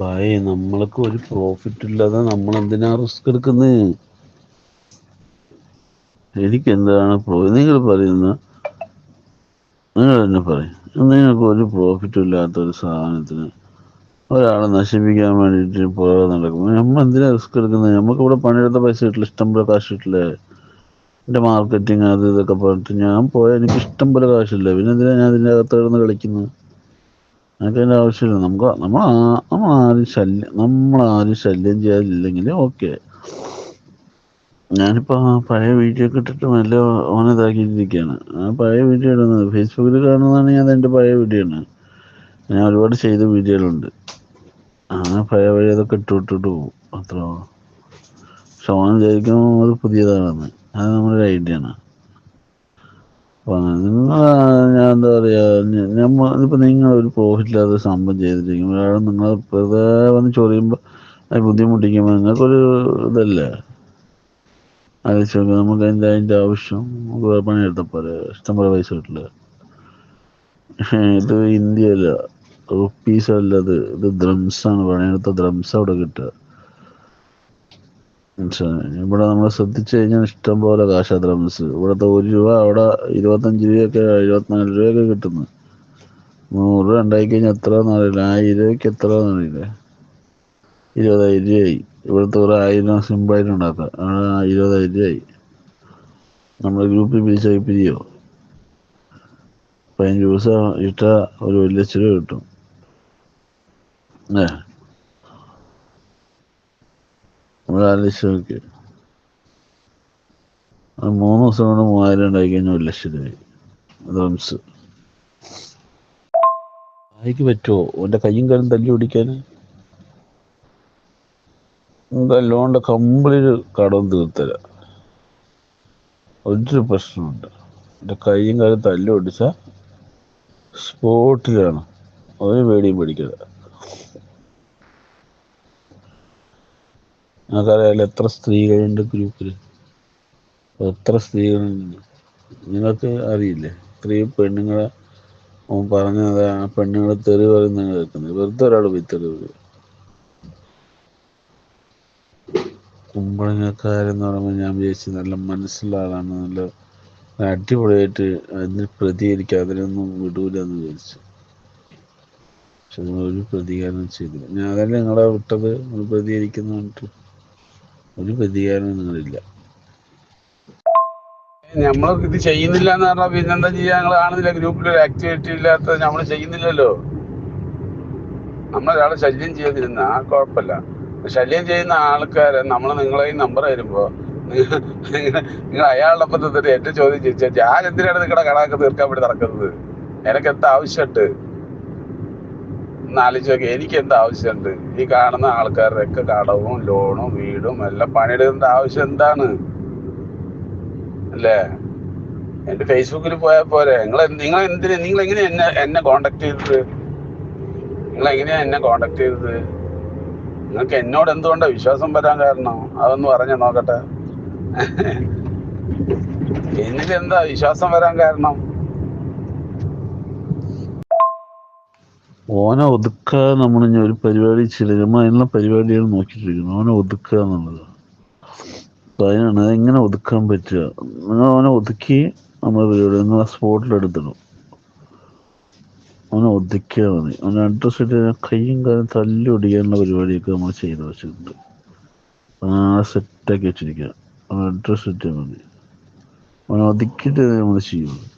ഭായ് നമ്മൾക്ക് ഒരു പ്രോഫിറ്റ് ഇല്ലാതെ നമ്മൾ എന്തിനാ റിസ്ക് എടുക്കുന്നത് എനിക്ക് എന്താണ് പ്രോ നിങ്ങൾ പറയുന്ന നിങ്ങൾ തന്നെ പറയും. നിങ്ങൾക്ക് ഒരു പ്രോഫിറ്റും ഇല്ലാത്ത ഒരു സാധനത്തിന് ഒരാളെ നശിപ്പിക്കാൻ വേണ്ടിയിട്ട് പുറകെ നടക്കും നമ്മൾ എന്തിനാ റിസ്ക് എടുക്കുന്നത് നമുക്ക് ഇവിടെ പണിയെടുത്ത പൈസ കിട്ടില്ല. ഇഷ്ടം പോലെ കാശ് കിട്ടില്ലേ? എന്റെ മാർക്കറ്റിങ് അത് ഇതൊക്കെ പറഞ്ഞിട്ട് ഞാൻ പോയാൽ എനിക്ക് ഇഷ്ടം പോലെ കാശില്ല? പിന്നെ എന്തിനാ ഞാൻ അതിന്റെ അകത്ത് കിടന്ന് കളിക്കുന്നത് അതിന്റെ ആവശ്യമില്ല. നമുക്ക് നമ്മൾ നമ്മൾ ആരും ശല്യം നമ്മൾ ആരും ശല്യം ചെയ്യാനില്ലെങ്കിൽ ഓക്കെ. ഞാനിപ്പോൾ പഴയ വീഡിയോ ഒക്കെ ഇട്ടിട്ട് നല്ല ഇതാക്കിയിരിക്കുകയാണ് ആ പഴയ വീഡിയോ ഇടുന്നത് ഫേസ്ബുക്കിൽ കാണുന്നതാണ് ഞാൻ എന്റെ പഴയ വീഡിയോ ആണ് ഞാൻ ഒരുപാട് ചെയ്ത വീഡിയോകളുണ്ട്. ആ പഴയ പഴയ അതൊക്കെ ഇട്ട് ഇട്ടിട്ട് പോകും. അത്ര പക്ഷെ ഓൻ വിചാരിക്കും അത് പുതിയതാണെന്ന്. അത് നമ്മുടെ ഐഡിയ ആണ്. നിങ്ങൾ ഞാൻ എന്താ പറയാ നമ്മൾ ഇപ്പൊ നിങ്ങൾ ഒരു പ്രോഫിറ്റ് ഇല്ലാത്ത സംഭവം ചെയ്തിരിക്കും ഒരാൾ നിങ്ങൾ വെറുതെ വന്ന് ചൊറിയുമ്പോൾ അത് ബുദ്ധിമുട്ടിക്കുമ്പോൾ നിങ്ങൾക്കൊരു ഇതല്ലേ? ആലോചിച്ച് നോക്കുക നമുക്ക് അതിന്റെ അതിന്റെ ആവശ്യം? നമുക്ക് പണിയെടുത്താൽ പോലെ ഇഷ്ടംപോലെ പൈസ കിട്ടില്ല? ഇത് ഇന്ത്യയല്ല റുപ്പീസ് അല്ല ഇത് ഇത് ആണ്. പണിയെടുത്ത ഡ്രംസ് അവിടെ കിട്ടുക? ഇവിടെ നമ്മൾ ശ്രദ്ധിച്ചു കഴിഞ്ഞാൽ ഇഷ്ടം പോലെ കാശാ ദ്രംസ് ഇവിടുത്തെ ഒരു രൂപ അവിടെ ഇരുപത്തഞ്ച് രൂപയൊക്കെ എഴുപത്തിനാല് രൂപയൊക്കെ കിട്ടുന്നു. നൂറ് രൂപ ഉണ്ടായി കഴിഞ്ഞാൽ എത്രയാണെന്ന് അറിയില്ല. ആയിരം രൂപയ്ക്ക് എത്രയാണെന്ന് അറിയില്ല. ഇരുപതായിരം രൂപയായി. ഇവിടുത്തെ ഒരു ആയിരം സിമ്പിളായിട്ട് ഉണ്ടാക്കാം. ഇരുപതായിരം രൂപയായി. നമ്മുടെ ഗ്രൂപ്പിൽ പിരിച്ചായി പിരിയോ പതിനഞ്ച് ദിവസം ഇട്ട ഒരു വലിയ ലക്ഷം കിട്ടും. ഏ നമ്മൾ ആലോചിച്ച് മൂന്ന് ദിവസം കൊണ്ട് മൂവായിരം ഉണ്ടായി കഴിഞ്ഞാൽ ഒരു ലക്ഷം രൂപയായി റംസ് ആയിക്ക് പറ്റുമോ ഓന്റെ കയ്യും കാലും തല്ലി ഓടിക്കാൻ ലോണിന്റെ കംപ്ലീറ്റ് കടം തീർത്തരാം. ഒരു പ്രശ്നമുണ്ട് എന്റെ കയ്യും കാലും തല്ലി ഓടിച്ചാൽ സ്പോട്ടിലാണ് ഒരു പേടിയും പേടിക്കില്ല നമുക്കറിയാലോ എത്ര സ്ത്രീകളുണ്ട് ഗ്രൂപ്പിൽ എത്ര സ്ത്രീകളുണ്ട്? നിങ്ങൾക്ക് അറിയില്ലേ? സ്ത്രീ പെണ്ണുങ്ങളെ പറഞ്ഞത് ആ പെണ്ണുങ്ങളെ തെറി പറയുന്ന കേൾക്കുന്നത്. വെറുതെ ഒരാൾ പോയി തെറി പറയും കുമ്പളങ്ങക്കാരെന്ന് പറയുമ്പോൾ ഞാൻ വിചാരിച്ചു നല്ല മനസ്സുള്ള ആളാണ് നല്ല അടിപൊളിയായിട്ട് അതിന് പ്രതികരിക്കുക അതിനൊന്നും വിടൂല എന്ന് വിചാരിച്ചു. പക്ഷെ ഒരു പ്രതികാരം ചെയ്തില്ല. ഞാൻ അതല്ലേ നിങ്ങളെ വിട്ടത്? നിങ്ങൾ പ്രതികരിക്കുന്നു പറഞ്ഞിട്ട് ഒരു പ്രതികാരം നിങ്ങളില്ല നമ്മൾ ഇത് ചെയ്യുന്നില്ല എന്ന് പറഞ്ഞാൽ പിന്നെന്താ ചെയ്യാ? ഞങ്ങൾ കാണുന്നില്ല. ഗ്രൂപ്പിൽ ഒരു ആക്ടിവിറ്റി ഇല്ലാത്ത നമ്മൾ ചെയ്യുന്നില്ലല്ലോ. നമ്മളൊരാളെ ശല്യം ചെയ്തിരുന്ന ആ കുഴപ്പമില്ല. ശല്യം ചെയ്യുന്ന ആൾക്കാരെ നമ്മൾ നിങ്ങളെ ഈ നമ്പർ തരുമ്പോ നിങ്ങൾ അയാളുടെ ഒപ്പം നിന്നിട്ട് എന്റെ ചോദ്യം ചോദിച്ചാൽ ഞാൻ എന്തിനാണ് നിങ്ങളുടെ കടമൊക്കെ തീർക്കാൻ വേണ്ടി നടക്കുന്നത്? എനിക്ക് എന്താ ആവശ്യമുണ്ട്? ഒന്ന് ആലോചിച്ച് നോക്കി എനിക്ക് എന്ത് ആവശ്യമുണ്ട് ഈ കാണുന്ന ആൾക്കാരുടെ ഒക്കെ കടവും ലോണും വീടും എല്ലാം പണിയെടുക്കേണ്ട ആവശ്യം എന്താണ് അല്ലേ? എന്റെ ഫേസ്ബുക്കിൽ പോയാൽ പോരെ. നിങ്ങൾ നിങ്ങൾ എന്തിന് നിങ്ങൾ എങ്ങനെയാ എന്നെ എന്നെ കോണ്ടാക്ട് ചെയ്തത്? നിങ്ങൾ എങ്ങനെയാ എന്നെ കോണ്ടാക്ട് ചെയ്തത്? നിങ്ങൾക്ക് എന്നോട് എന്തുകൊണ്ടാ വിശ്വാസം വരാൻ കാരണം? അതൊന്ന് പറഞ്ഞ നോക്കട്ടെ. എന്നിൽ എന്താ വിശ്വാസം വരാൻ കാരണം? ഓനെ ഒതുക്കുക നമ്മൾ ഒരു പരിപാടി നമ്മൾ അതിനുള്ള പരിപാടികൾ നോക്കിയിട്ടിരിക്കുന്നു. ഓനെ ഒതുക്കുക എന്നുള്ളത്. അതിനാണ് എങ്ങനെ ഒതുക്കാൻ പറ്റുക. നിങ്ങൾ ഓനെ ഒതുക്കി നമ്മൾ പരിപാടി നിങ്ങൾ സ്പോട്ടിലെടുത്തിടും ഓനെ ഒതുക്കിയാൽ മതി. ഓനെ അഡ്രസ് ഇട്ട് കയ്യും കാലം തല്ലി ഒടിക്കാനുള്ള പരിപാടിയൊക്കെ നമ്മൾ ചെയ്തു വെച്ചിട്ടുണ്ട്. ആ സെറ്റാക്കി വെച്ചിരിക്കുക. അവൻ അഡ്രസ് ഇട്ടാൽ മതി. അവനെ ഒതുക്കിയിട്ട് നമ്മൾ ചെയ്യുള്ളൂ.